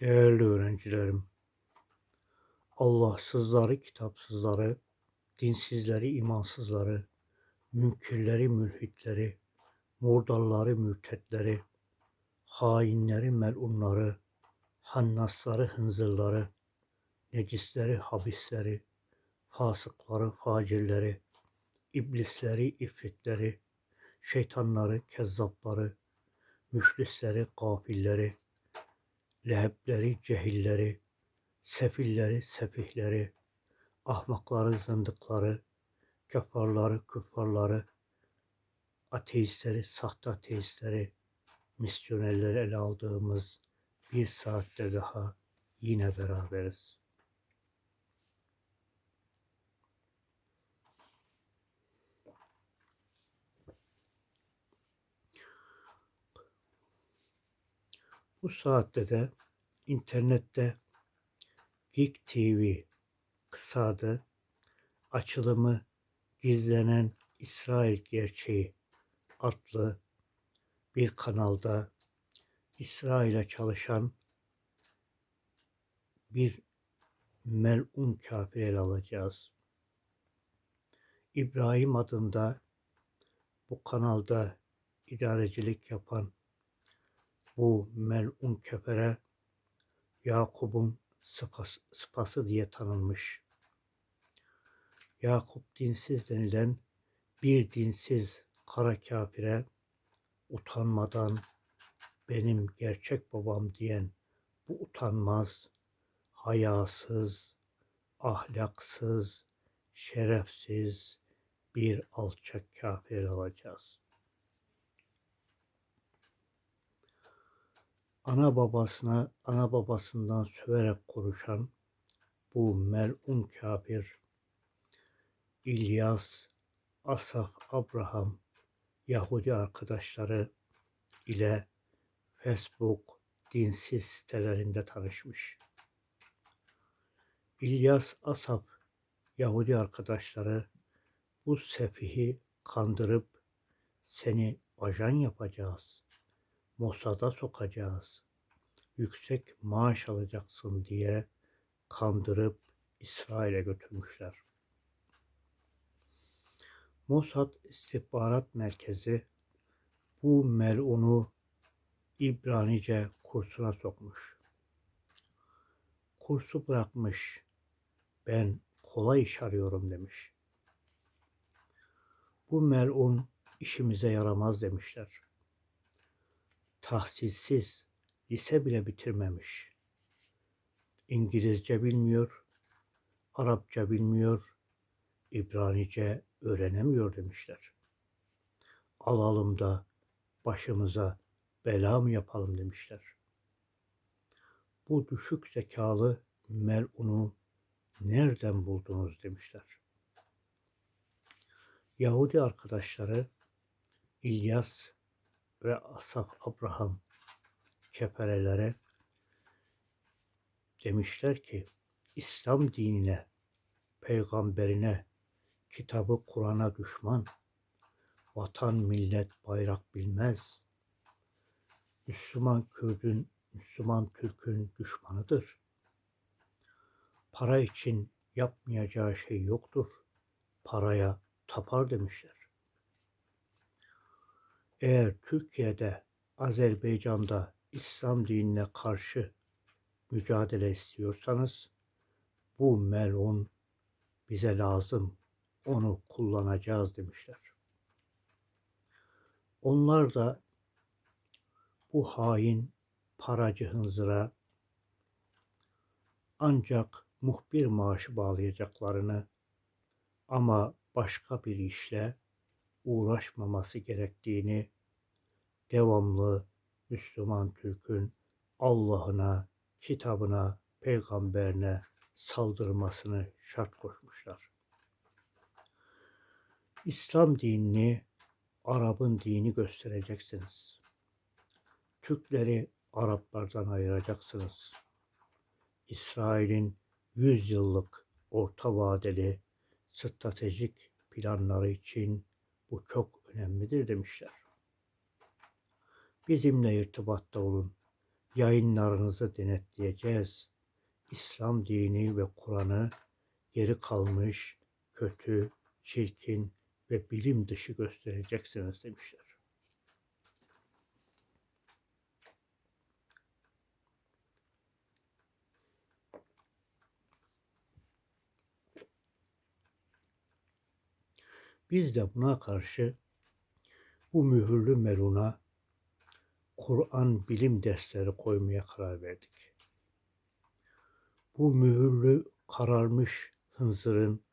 Değerli öğrencilerim, Allahsızları, kitapsızları, dinsizleri, imansızları, münkirleri, mülhitleri, murdalları, mürtetleri, hainleri, melunları, hannasları, hınzırları, necisleri, habisleri, fasıkları, facirleri, iblisleri, ifritleri, şeytanları, kezzapları, müflisleri, gafilleri, lehebleri, cehilleri, sefilleri, sefihleri, ahmakları, zındıkları, kefarları, küffarları, ateistleri, sahte ateistleri, misyonerleri ele aldığımız bir saatte daha yine beraberiz. Bu saatte de internette Geek TV kısa adı açılımı Gizlenen İsrail Gerçeği adlı bir kanalda İsrail'e çalışan bir melun kafir ele alacağız. İbrahim adında bu kanalda idarecilik yapan bu melun kefere Yakup'un sıpası, sıpası diye tanınmış. Yakup dinsiz denilen bir dinsiz kara kafire utanmadan benim gerçek babam diyen bu utanmaz, hayasız, ahlaksız, şerefsiz bir alçak kafir alacağız. Ana babasına ana babasından söverek konuşan bu melun kafir İlyas, Asaf, Abraham, Yahudi arkadaşları ile Facebook dinsiz sitelerinde tanışmış. İlyas, Asaf, Yahudi arkadaşları bu sefihi kandırıp seni ajan yapacağız Mossad'a sokacağız. Yüksek maaş alacaksın diye kandırıp İsrail'e götürmüşler. Mossad İstihbarat Merkezi bu melunu İbranice kursuna sokmuş. Kursu bırakmış. Ben kolay iş arıyorum demiş. Bu melun işimize yaramaz demişler tahsilsiz, lise bile bitirmemiş. İngilizce bilmiyor, Arapça bilmiyor, İbranice öğrenemiyor demişler. Alalım da başımıza bela mı yapalım demişler. Bu düşük zekalı melunu nereden buldunuz demişler. Yahudi arkadaşları İlyas ve Asaf Abraham keferelere demişler ki İslam dinine, peygamberine, kitabı Kur'an'a düşman, vatan, millet, bayrak bilmez. Müslüman Kürdün, Müslüman Türk'ün düşmanıdır. Para için yapmayacağı şey yoktur. Paraya tapar demişler. Eğer Türkiye'de, Azerbaycan'da İslam dinine karşı mücadele istiyorsanız bu melun bize lazım. Onu kullanacağız demişler. Onlar da bu hain paracı hınzıra ancak muhbir maaşı bağlayacaklarını ama başka bir işle uğraşmaması gerektiğini devamlı Müslüman Türk'ün Allah'ına, kitabına, peygamberine saldırmasını şart koşmuşlar. İslam dinini Arap'ın dini göstereceksiniz. Türkleri Araplardan ayıracaksınız. İsrail'in 100 yıllık orta vadeli stratejik planları için bu çok önemlidir demişler. Bizimle irtibatta olun. yayınlarınızı denetleyeceğiz. İslam dini ve Kur'an'ı geri kalmış, kötü, çirkin ve bilim dışı göstereceksiniz demişler. Biz de buna karşı bu mühürlü meruna Kur'an bilim dersleri koymaya karar verdik. Bu mühürlü kararmış hınzırın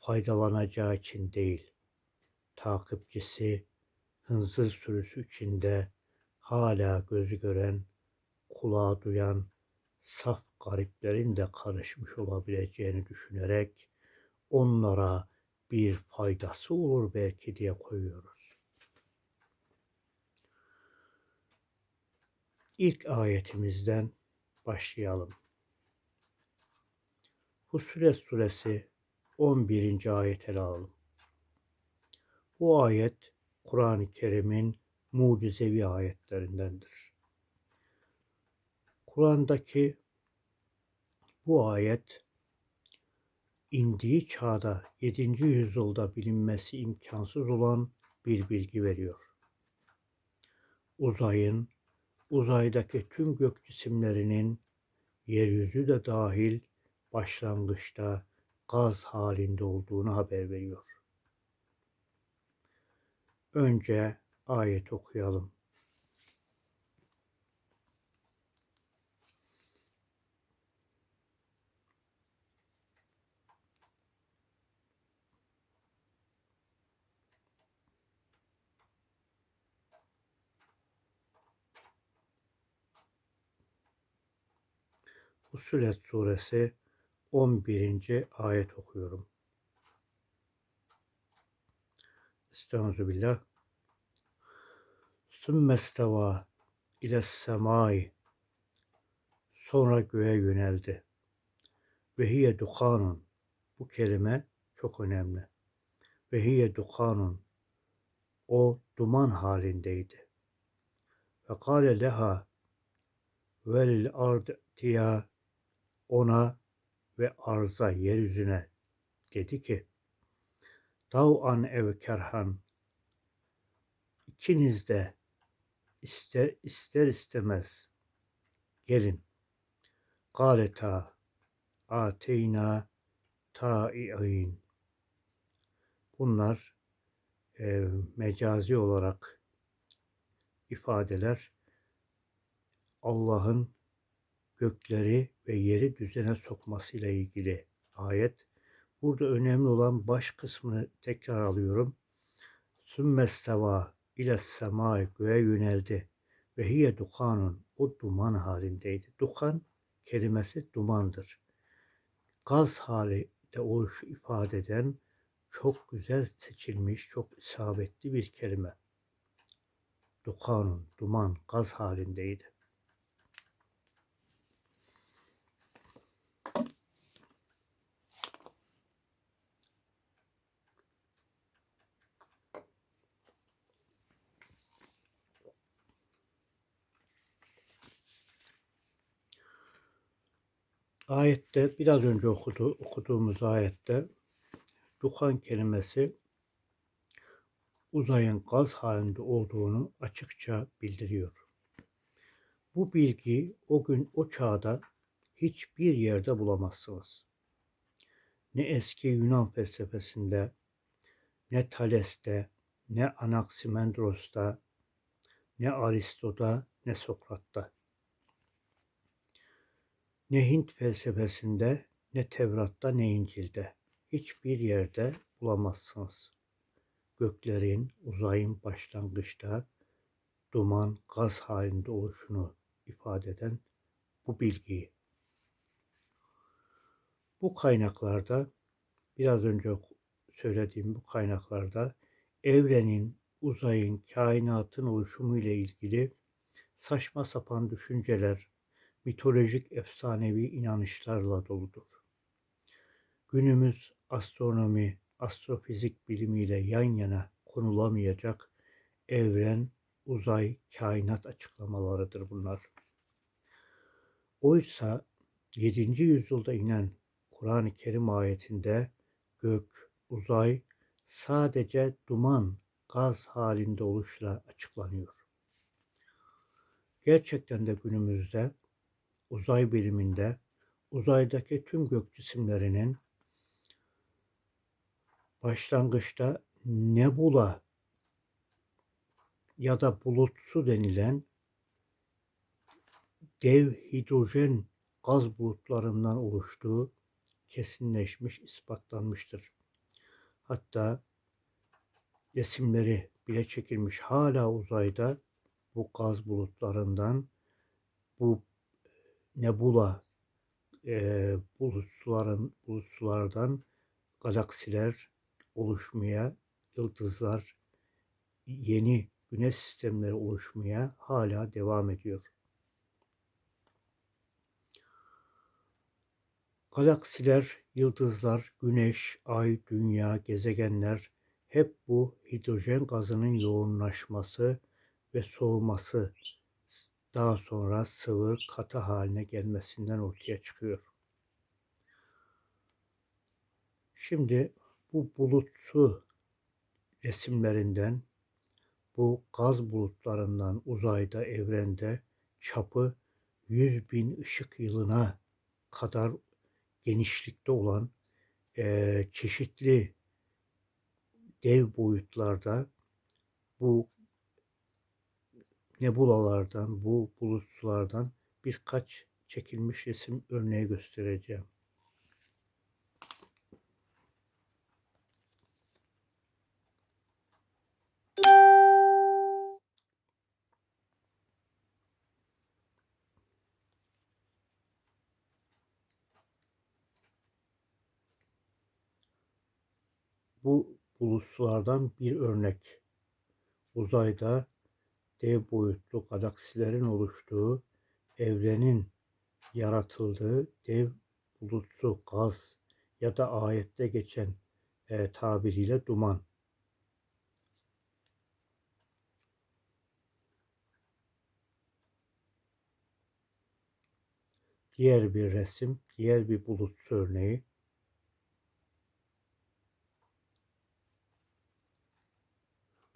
faydalanacağı için değil, takipçisi hınzır sürüsü içinde hala gözü gören, kulağı duyan saf gariplerin de karışmış olabileceğini düşünerek onlara bir faydası olur belki diye koyuyoruz. İlk ayetimizden başlayalım. Husulet suresi 11. ayet ele alalım. Bu ayet Kur'an-ı Kerim'in mucizevi ayetlerindendir. Kur'an'daki bu ayet indiği çağda 7. yüzyılda bilinmesi imkansız olan bir bilgi veriyor. Uzayın, uzaydaki tüm gök cisimlerinin yeryüzü de dahil başlangıçta gaz halinde olduğunu haber veriyor. Önce ayet okuyalım. Fussilet suresi 11. ayet okuyorum. Estaizu billah. Sümmesteva ile semai sonra göğe yöneldi. Ve hiye dukanun bu kelime çok önemli. Ve hiye dukanun o duman halindeydi. Ve kâle leha velil ard tiya ona ve arza yeryüzüne dedi ki Dav'an ev kerhan ikiniz de ister, ister istemez gelin. Galeta ateyna ta'i'in Bunlar e, mecazi olarak ifadeler Allah'ın gökleri ve yeri düzene sokmasıyla ilgili ayet. Burada önemli olan baş kısmını tekrar alıyorum. Sümmesteva ile sema göğe yöneldi ve hiye dukanun o duman halindeydi. Dukan kelimesi dumandır. Gaz halinde oluşu ifade eden çok güzel seçilmiş, çok isabetli bir kelime. Dukanun, duman, gaz halindeydi. Ayette biraz önce okudu, okuduğumuz ayette dukan kelimesi uzayın gaz halinde olduğunu açıkça bildiriyor. Bu bilgi o gün o çağda hiçbir yerde bulamazsınız. Ne eski Yunan felsefesinde, ne Thales'te, ne Anaximandros'ta, ne Aristo'da, ne Sokrat'ta. Ne Hint felsefesinde, ne Tevrat'ta, ne İncil'de hiçbir yerde bulamazsınız. Göklerin, uzayın başlangıçta duman, gaz halinde oluşunu ifade eden bu bilgiyi. Bu kaynaklarda biraz önce söylediğim bu kaynaklarda evrenin, uzayın, kainatın oluşumu ile ilgili saçma sapan düşünceler, mitolojik efsanevi inanışlarla doludur. Günümüz astronomi, astrofizik bilimiyle yan yana konulamayacak evren, uzay, kainat açıklamalarıdır bunlar. Oysa 7. yüzyılda inen Kur'an-ı Kerim ayetinde gök, uzay sadece duman, gaz halinde oluşla açıklanıyor. Gerçekten de günümüzde uzay biliminde uzaydaki tüm gök cisimlerinin başlangıçta nebula ya da bulutsu denilen dev hidrojen gaz bulutlarından oluştuğu kesinleşmiş, ispatlanmıştır. Hatta resimleri bile çekilmiş hala uzayda bu gaz bulutlarından bu nebula e, bulutsuların bulutsulardan galaksiler oluşmaya, yıldızlar, yeni güneş sistemleri oluşmaya hala devam ediyor. Galaksiler, yıldızlar, güneş, ay, dünya, gezegenler hep bu hidrojen gazının yoğunlaşması ve soğuması daha sonra sıvı katı haline gelmesinden ortaya çıkıyor. Şimdi bu bulutsu resimlerinden bu gaz bulutlarından uzayda, evrende çapı 100 bin ışık yılına kadar genişlikte olan e, çeşitli dev boyutlarda bu nebulalardan, bu bulutsulardan birkaç çekilmiş resim örneği göstereceğim. Bu bulutsulardan bir örnek. Uzayda dev boyutlu galaksilerin oluştuğu, evrenin yaratıldığı dev bulutsu gaz ya da ayette geçen e, tabiriyle duman. Diğer bir resim, diğer bir bulutsu örneği.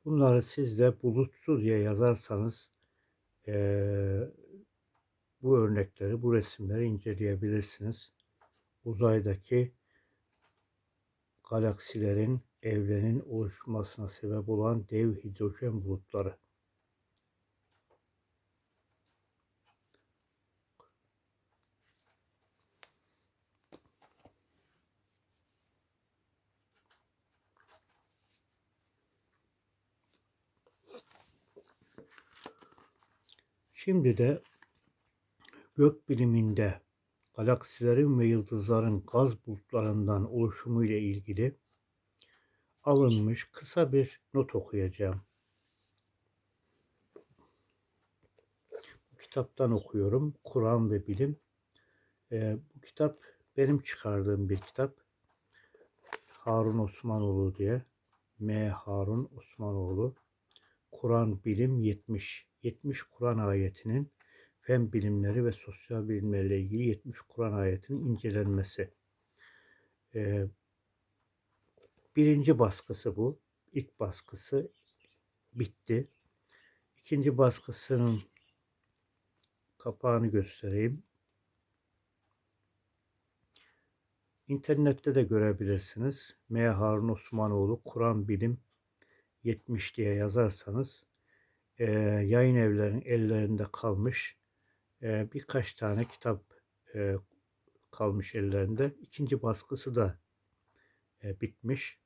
Bunları siz de bulutsu diye yazarsanız e, bu örnekleri, bu resimleri inceleyebilirsiniz. Uzaydaki galaksilerin, evrenin oluşmasına sebep olan dev hidrojen bulutları. Şimdi de gök biliminde galaksilerin ve yıldızların gaz bulutlarından oluşumu ile ilgili alınmış kısa bir not okuyacağım. Bu kitaptan okuyorum. Kur'an ve Bilim. Ee, bu kitap benim çıkardığım bir kitap. Harun Osmanoğlu diye. M. Harun Osmanoğlu. Kur'an Bilim 70. 70 Kur'an ayetinin fen bilimleri ve sosyal bilimlerle ilgili 70 Kur'an ayetinin incelenmesi. Ee, birinci baskısı bu. İlk baskısı bitti. İkinci baskısının kapağını göstereyim. İnternette de görebilirsiniz. M. Harun Osmanoğlu Kur'an Bilim 70 diye yazarsanız e, yayın evlerinin ellerinde kalmış e, birkaç tane kitap e, kalmış ellerinde. İkinci baskısı da e, bitmiş.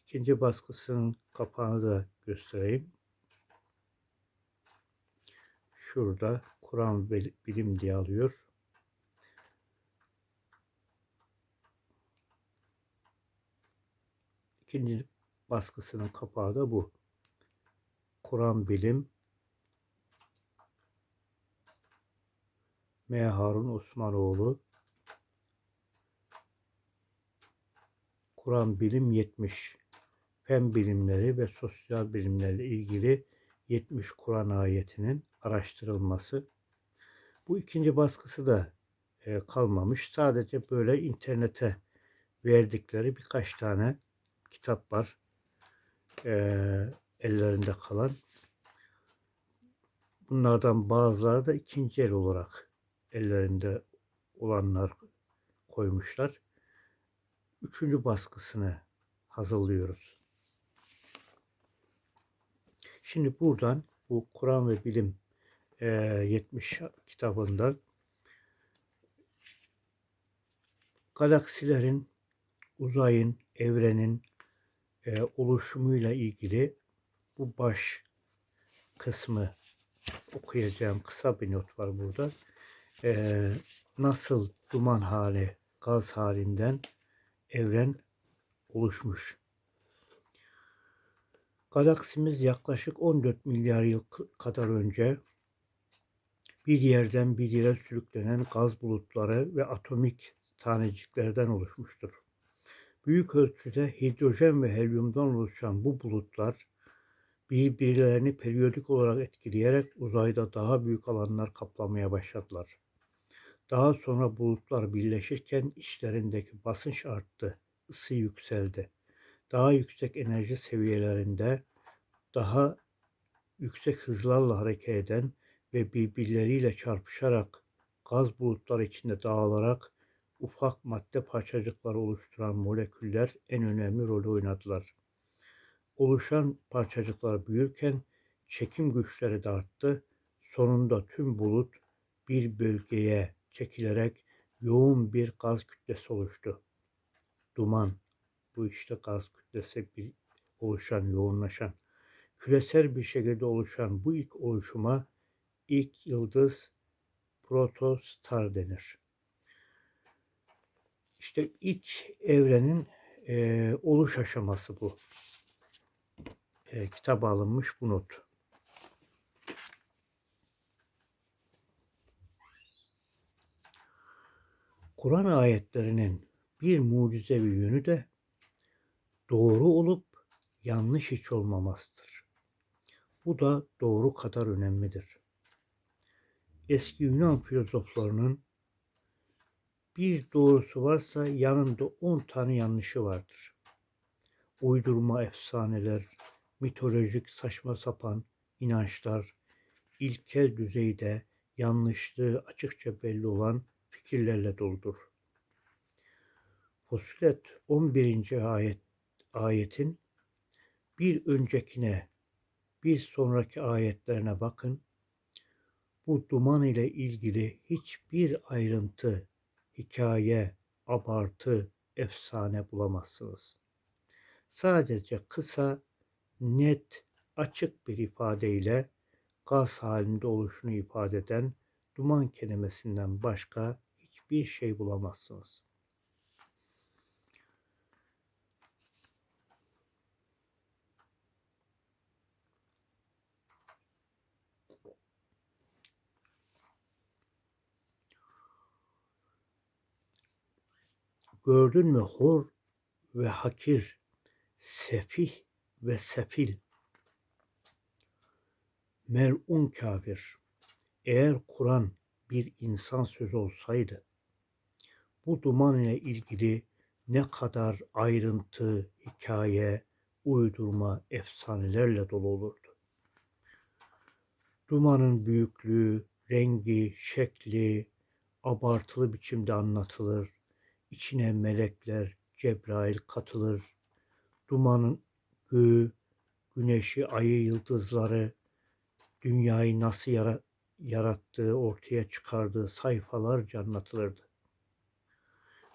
İkinci baskısının kapağını da göstereyim. Şurada Kur'an bilim diye alıyor. İkinci baskısının kapağı da bu. Kur'an Bilim M. Harun Osmanoğlu Kur'an Bilim 70 Fen bilimleri ve sosyal bilimlerle ilgili 70 Kur'an ayetinin araştırılması. Bu ikinci baskısı da e, kalmamış. Sadece böyle internete verdikleri birkaç tane kitap var. E, ellerinde kalan. Bunlardan bazıları da ikinci el olarak ellerinde olanlar koymuşlar. Üçüncü baskısını hazırlıyoruz. Şimdi buradan bu Kur'an ve Bilim e, 70 kitabında galaksilerin, uzayın, evrenin e, oluşumuyla ilgili bu baş kısmı okuyacağım kısa bir not var burada. E, nasıl duman hali, gaz halinden evren oluşmuş. Galaksimiz yaklaşık 14 milyar yıl kadar önce bir yerden bir yere sürüklenen gaz bulutları ve atomik taneciklerden oluşmuştur. Büyük ölçüde hidrojen ve helyumdan oluşan bu bulutlar birbirlerini periyodik olarak etkileyerek uzayda daha büyük alanlar kaplamaya başladılar. Daha sonra bulutlar birleşirken içlerindeki basınç arttı, ısı yükseldi. Daha yüksek enerji seviyelerinde daha yüksek hızlarla hareket eden ve birbirleriyle çarpışarak gaz bulutları içinde dağılarak ufak madde parçacıkları oluşturan moleküller en önemli rolü oynadılar. Oluşan parçacıklar büyürken çekim güçleri de arttı. Sonunda tüm bulut bir bölgeye çekilerek yoğun bir gaz kütlesi oluştu. Duman, bu işte gaz kütlesi bir oluşan, yoğunlaşan, küresel bir şekilde oluşan bu ilk oluşuma ilk yıldız protostar denir. İşte ilk evrenin e, oluş aşaması bu. E, kitaba alınmış bu not. Kur'an ayetlerinin bir mucizevi yönü de doğru olup yanlış hiç olmamasıdır. Bu da doğru kadar önemlidir. Eski Yunan filozoflarının bir doğrusu varsa yanında on tane yanlışı vardır. Uydurma efsaneler, mitolojik saçma sapan inançlar, ilkel düzeyde yanlışlığı açıkça belli olan fikirlerle doludur. Fusilet 11. ayet ayetin bir öncekine, bir sonraki ayetlerine bakın. Bu duman ile ilgili hiçbir ayrıntı, hikaye, abartı, efsane bulamazsınız. Sadece kısa, net, açık bir ifadeyle gaz halinde oluşunu ifade eden duman kelimesinden başka hiçbir şey bulamazsınız. Gördün mü hor ve hakir, sefih ve sefil, mer'un kafir. Eğer Kur'an bir insan sözü olsaydı, bu duman ile ilgili ne kadar ayrıntı, hikaye, uydurma, efsanelerle dolu olurdu. Dumanın büyüklüğü, rengi, şekli abartılı biçimde anlatılır. İçine melekler, Cebrail katılır. Dumanın göğü, güneşi, ayı, yıldızları, dünyayı nasıl yara yarattığı, ortaya çıkardığı sayfalarca anlatılırdı.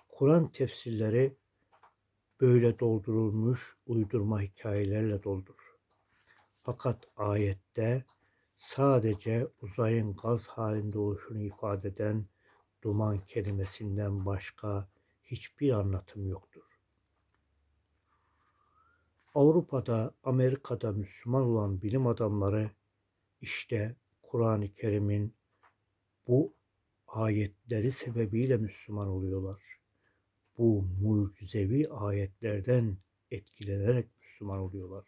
Kur'an tefsirleri böyle doldurulmuş uydurma hikayelerle doldur. Fakat ayette sadece uzayın gaz halinde oluşunu ifade eden duman kelimesinden başka hiçbir anlatım yoktur. Avrupa'da, Amerika'da Müslüman olan bilim adamları işte Kur'an-ı Kerim'in bu ayetleri sebebiyle Müslüman oluyorlar. Bu mucizevi ayetlerden etkilenerek Müslüman oluyorlar.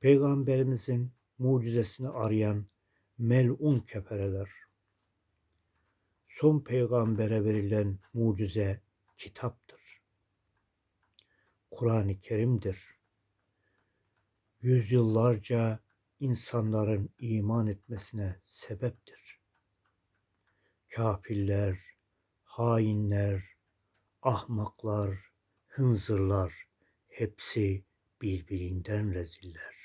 Peygamberimizin mucizesini arayan melun kefereler, son peygambere verilen mucize kitaptır. Kur'an-ı Kerim'dir. Yüzyıllarca insanların iman etmesine sebeptir. Kafirler, hainler, ahmaklar, hınzırlar hepsi birbirinden reziller.